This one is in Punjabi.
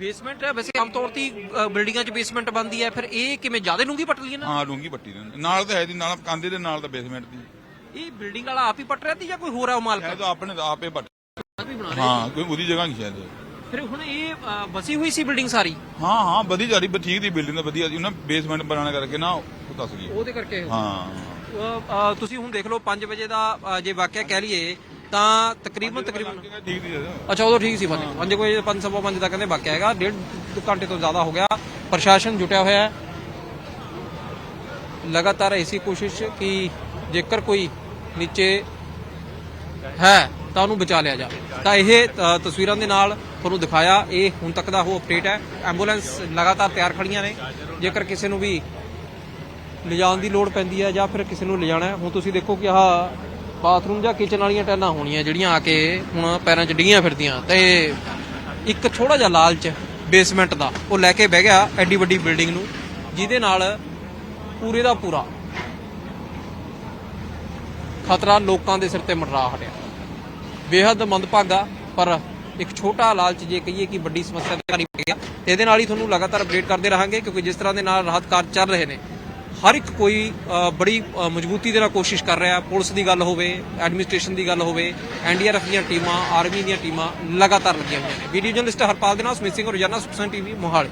ਬੇਸਮੈਂਟ ਹੈ? ਵੈਸੇ ਆਮ ਤੌਰ ਤੇ ਹੀ, ਅ, ਬਿਲਡਿੰਗਾਂ 'ਚ ਬੇਸਮੈਂਟ ਬੰਦੀ ਹੈ ਫਿਰ ਇਹ ਕਿਵੇਂ ਜ਼ਿਆਦਾ ਡੂੰਘੀ ਪੱਟ ਲਈ ਨਾ? ਹਾਂ ਡੂੰਗੀ ਪੱਟੀ ਦੇ ਨਾਲ ਤਾਂ ਹੈ ਦੀ ਨਾਲ ਕਾਂਦੇ ਦੇ ਨਾਲ ਤਾਂ ਬੇਸਮੈਂਟ ਦੀ। ਇਹ ਬਿਲਡਿੰਗ ਵਾਲਾ ਆਪ ਹੀ ਪੱਟ ਰਿਹਾ ਸੀ ਜਾਂ ਕੋਈ ਹੋਰ ਆ ਉਹ ਮਾਲਕ? ਸ਼ਾਇਦ ਆਪਣੇ ਤਾਂ ਆਪੇ ਪੱਟ ਆਪ ਹੀ ਬਣਾ ਰਿਹਾ ਹਾਂ ਕੋਈ ਉਹਦੀ ਜਗ੍ਹਾ ਨਹੀਂ ਸ਼ਾਇਦ। ਫਿਰ ਹੁਣ ਇਹ ਅ, ਵਸੀ ਹੋਈ ਸੀ ਬਿਲਡਿੰਗ ਸਾਰੀ? ਹਾਂ ਹਾਂ ਵਧੀਆ ਜਾਰੀ ਠੀਕ ਦੀ ਬਿਲਡਿੰਗ ਤਾਂ ਵਧੀਆ ਸੀ। ਉਹਨਾਂ ਬੇਸਮੈਂਟ ਬਣਾਉਣ ਕਰਕੇ ਨਾ ਉਹ ਦੱਸ ਗਈ ਉਹਦੇ ਕਰਕੇ ਹਾਂ ਅ, ਤੁਸੀਂ ਹੁਣ ਦੇਖ ਲਓ 5 ਵਜੇ ਦਾ ਅ, ਜੇ ਵਾਕਿਆ ਕਹਿ ਲਈਏ ਤਾਂ ਤਕਰੀਬਨ ਤਕਰੀਬਨ ਠੀਕ ਹੈ ਅੱਛਾ ਉਦੋਂ ਠੀਕ ਸੀ ਪੰਜ ਪੰਜ ਕੋਈ ਪੰਜ ਸਵਾ ਪੰਜ ਦਾ ਕਹਿੰਦੇ ਵਾਕਿਆ ਹੈਗਾ। ਡੇਢ ਘੰਟੇ ਤੋਂ ਜ਼ਿਆਦਾ ਹੋ ਗਿਆ। ਪ੍ਰਸ਼ਾਸਨ ਜੁਟਿਆ ਹੋਇਆ ਹੈ। ਲਗਾਤਾਰ ਐਸੀ ਕੋਸ਼ਿਸ਼ ਕਿ ਜੇਕਰ ਕੋਈ ਨੀਚੇ ਹੈ ਤਾਂ ਉਹਨੂੰ ਬਚਾ ਲਿਆ ਜਾਵੇ। ਤਾਂ ਇਹ ਤਸਵੀਰਾਂ ਦੇ ਨਾਲ ਤੁਹਾਨੂੰ ਦਿਖਾਇਆ। ਇਹ ਹੁਣ ਤੱਕ ਦਾ ਉਹ ਅਪਡੇਟ ਹੈ। ਐਂਬੂਲੈਂਸ ਲਗਾਤਾਰ ਤਿਆਰ ਖੜੀਆਂ ਨੇ। ਜੇਕਰ ਕਿਸੇ ਨੂੰ ਵੀ ਲਿਜਾਣ ਦੀ ਲੋੜ ਪੈਂਦੀ ਹੈ ਜਾਂ ਫਿਰ ਕਿਸੇ ਨੂੰ ਲਿਜਾਣਾ ਹੈ। ਹੁਣ ਤੁਸੀਂ ਦੇਖੋ ਕਿ ਆਹ ਬਾਥਰੂਮ ਜਾਂ ਕਿਚਨ ਵਾਲੀਆਂ ਟੈਲਾਂ ਹੋਣੀਆਂ ਜਿਹੜੀਆਂ ਆ ਕੇ ਹੁਣ ਪੈਰਾਂ 'ਚ ਡਿੱਗੀਆਂ ਫਿਰਦੀਆਂ ਤੇ ਇੱਕ ਥੋੜਾ ਜਿਹਾ ਲਾਲਚ ਬੇਸਮੈਂਟ ਦਾ, ਉਹ ਲੈ ਕੇ ਬਹਿ ਗਿਆ ਐਡੀ ਵੱਡੀ ਬਿਲਡਿੰਗ ਨੂੰ, ਜਿਹਦੇ ਨਾਲ ਪੂਰੇ ਦਾ ਪੂਰਾ ਖਤਰਾ ਲੋਕਾਂ ਦੇ ਸਿਰ ਤੇ ਮੰਡਰਾ ਹਟਿਆ। ਬੇਹੱਦ ਮੰਦਭਾਗਾ, ਪਰ ਇੱਕ ਛੋਟਾ ਲਾਲਚ ਜੇ ਕਹੀਏ ਕਿ ਵੱਡੀ ਸਮੱਸਿਆ ਦਾ ਨਹੀਂ ਪੈ ਗਿਆ। ਤੇ ਇਹਦੇ ਨਾਲ ਹੀ ਤੁਹਾਨੂੰ ਲਗਾਤਾਰ ਅਪਡੇਟ ਕਰਦੇ ਰਹਾਂਗੇ, ਕਿਉਂਕਿ ਜਿਸ ਤਰ੍ਹਾਂ ਦੇ ਨਾਲ ਰਾਹਤ ਕਾਰਜ ਚੱਲ ਰਹੇ ਨੇ ਹਰ ਇੱਕ ਕੋਈ ਬੜੀ ਮਜ਼ਬੂਤੀ ਦੇ ਨਾਲ ਕੋਸ਼ਿਸ਼ ਕਰ ਰਿਹਾ, ਪੁਲਿਸ ਦੀ ਗੱਲ ਹੋਵੇ, ਐਡਮਿਨਿਸਟ੍ਰੇਸ਼ਨ ਦੀ ਗੱਲ ਹੋਵੇ ਐਨਡੀਆਰਐਫ ਦੀਆਂ ਟੀਮਾਂ, ਆਰਮੀ ਦੀਆਂ ਟੀਮਾਂ ਲਗਾਤਾਰ ਲੱਗੀਆਂ ਹੋਈਆਂ ਨੇ। ਵੀਡੀਓ ਜਰਨਲਿਸਟ ਹਰਪਾਲ ਦੇ ਨਾਲ ਸਮਿਤ ਸਿੰਘ ਰੋਜ਼ਾਨਾ ਸੁਖਸਨ ਟੀਵੀ ਮੋਹਾਲੀ।